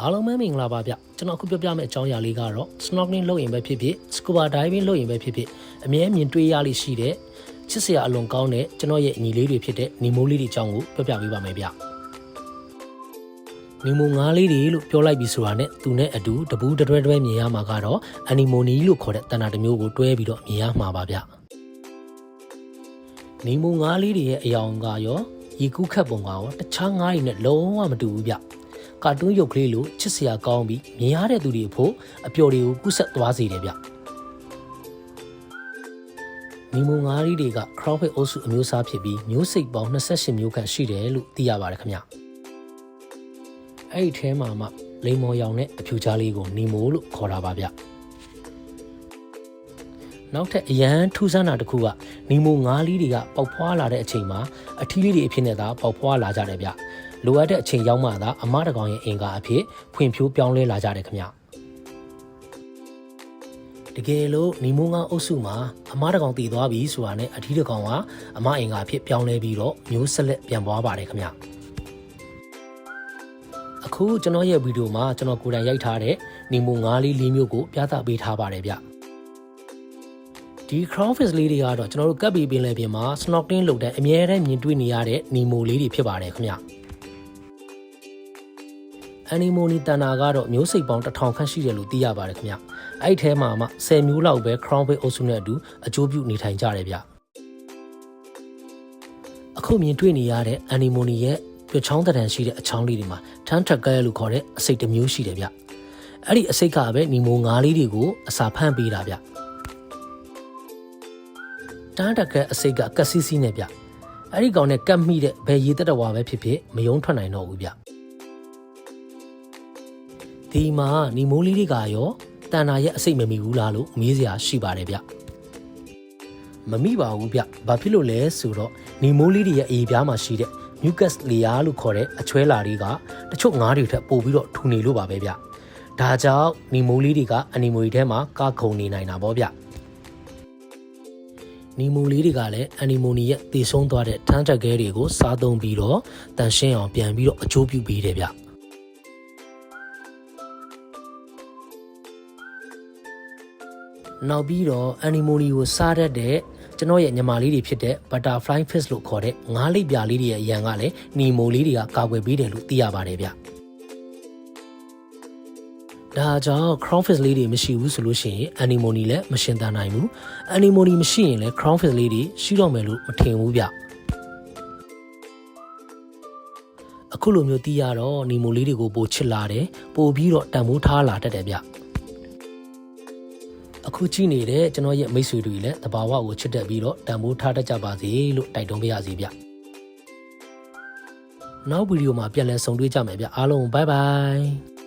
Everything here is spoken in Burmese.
အားလုံးပဲမင်္ဂလာပါဗျကျွန်တော်အခုပြောပြမယ့်အကြောင်းအရာလေးကတော့ snorkeling လုပ်ရင်ပဲဖြစ်ဖြစ် scuba diving လုပ်ရင်ပဲဖြစ်ဖြစ်အမြဲမြင်တွေ့ရလိမ့်ရှိတဲ့ချစ်စရာအလွန်ကောင်းတဲ့ကျွန်တော်ရဲ့ညီလေးတွေဖြစ်တဲ့နီမိုးလေးတွေအကြောင်းကိုပြောပြပေးပါမယ်ဗျနီမိုငါးလေးတွေလို့ပြောလိုက်ပြီးဆိုတာနဲ့သူနဲ့အတူတပူးတတွဲတွဲမြင်ရမှာကတော့အနီမိုနီလို့ခေါ်တဲ့တဏ္ဍာတစ်မျိုးကိုတွဲပြီးတော့မြင်ရမှာပါဗျနီမိုငါးလေးတွေရဲ့အယောင်ကရောရေကူးခတ်ပုံကရောတခြားငါးတွေနဲ့လုံးဝမတူဘူးဗျ ကာတွန်းရုပ်ကလေးလိုချစ်စရာကောင်းပြီးမြင်ရတဲ့သူတွေအဖို့အပျော်တွေကိုကူးဆက်သွားစေတယ်ဗျနီမိုငါးလေးတွေက crawfish အုပ်စုအမျိုးအစားဖြစ်ပြီးမျိုးစိတ်ပေါင်း28မျိုးခန့်ရှိတယ်လို့သိရပါတယ်ခင်ဗျအဲ့ဒီထဲမှာမှလိမ္မော်ရောင်နဲ့အဖြူကြားလေးကိုနီမိုလို့ခေါ်တာပါဗျနောက်ထပ်အရန်ထူးဆန်းတာတစ်ခုကနီမိုငါးလေးတွေကပေါက်ဖွာလာတဲ့အချိန်မှာအထီးလေးတွေအဖြစ်နဲ့သာပေါက်ဖွာလာကြတယ်ဗျ လိုအပ်တဲ့အချိန်ရောက်မှသာအမတကောင်ရဲ့အင်္ကာအဖြစ်ဖွံ့ဖြိုးပြောင်းလဲလာကြတယ်ခင်ဗျတကယ်လို့နီမိုငါအုပ်စုမှာအမတကောင်တည်သွားပြီဆိုတာနဲ့အထီးတကောင်ကအမအင်္ကာအဖြစ်ပြောင်းလဲပြီးတော့မျိုးဆက်လက်ပြန်ပွားပါတယ်ခင်ဗျအခုကျွန်တော်ရဲ့ဗီဒီယိုမှာကျွန်တော်ကိုယ်တိုင်ရိုက်ထားတဲ့နီမိုငါးလေးလေးမျိုးကိုပြသပေးထားပါတယ်ဗျဒီ crawfish လေးတွေကတော့ကျွန်တော်တို့ကပ်ပြီးပင်လယ်ပြင်မှာ snorkeling လုပ်တဲ့အများအားမြင်တွေ့နေရတဲ့နီမိုလေးတွေဖြစ်ပါတယ်ခင်ဗျ အနီမိုနီတန်နာကတော့မျိုးစိတ်ပေါင်း1000ခန့်ရှိတယ်လို့သိရပါတယ်ခင်ဗျအဲ့ဒီထဲမှာမှ10မျိုးလောက်ပဲ crawfish အုပ်စုနဲ့အတူအကျိုးပြုနေထိုင်ကြတယ်ဗျအခုမြင်တွေ့နေရတဲ့အနီမိုနီရဲ့ပြချောင်းတံရှိတဲ့အချောင်းလေးတွေမှာထန်းထက်ကဲလို့ခေါ်တဲ့အစိတ်တစ်မျိုးရှိတယ်ဗျအဲ့ဒီအစိတ်ကပဲနီမိုငါးလေးတွေကိုအစာဖန့်ပေးတာဗျတန်းတက်ကဲအစိတ်ကကက်စီစီနဲ့ဗျအဲ့ဒီကောင်နဲ့ကတ်မိတဲ့ဘယ်ရေတက်တော်ဝါပဲဖြစ်ဖြစ်မယုံထွက်နိုင်တော့ဘူးဗျ ဒီမှာနီမိုးလေးတွေကရောတန်နာရဲ့အစိတ်မမီဘူးလားလို့မေးစရာရှိပါတယ်ဗျမမိပါဘူးဗျဘာဖြစ်လို့လဲဆိုတော့နီမိုးလေးတွေရဲ့အေးပြားမှာရှိတဲ့ mucus layer လို့ခေါ်တဲ့အချွဲလာတွေကတချို့ငါးတွေထက်ပိုပြီးတော့ထူနေလို့ပါပဲဗျဒါကြောင့်နီမိုးလေးတွေကအနီမိုတွေထဲမှာကာခုန်နေနိုင်တာပေါ့ဗျနီမိုလေးတွေကလည်းအနီမိုနီရဲ့တည်ဆုံးသွားတဲ့ထန်းတက်ကဲတွေကိုစားသုံးပြီးတော့တန်ရှင်းအောင်ပြန်ပြီးတော့အကျိုးပြုပေးတယ်ဗျ နောက်ပြီးတော့အနီမိုနီကိုစားတတ်တဲ့ကျွန်တော်ရဲ့ညီမလေးတွေဖြစ်တဲ့ butterfly fish လို့ခေါ်တဲ့ငါးလိပ်ပြာလေးတွေရဲ့အရန်ကလည်းနီမိုလေးတွေကကာကွယ်ပေးတယ်လို့သိရပါတယ်ဗျဒါကြောင့် crownfish လေးတွေမရှိဘူးဆိုလို့ရှိရင် anemone လည်းမရှင်သန်နိုင်ဘူး anemone မရှိရင်လည်း crownfish လေးတွေရှိတော့မယ်လို့မထင်ဘူးဗျအခုလိုမျိုးတီးရတော့နီမိုလေးတွေကိုပိုချစ်လာတယ်ပိုပြီးတော့တန်ဖိုးထားလာတတ်တယ်ဗျ အခုကြည့်နေတဲ့ကျွန်တော်ရဲ့မိတ်ဆွေတွေလည်းတဘာဝကိုချစ်တတ်ပြီးတော့တန်ဖိုးထားတတ်ကြပါစေလို့တိုက်တွန်းပေးရစီဗျနောက်ဗီဒီယိုမှာပြန်လည်ဆုံတွေ့ကြမယ်ဗျအားလုံးဘိုင်ဘိုင်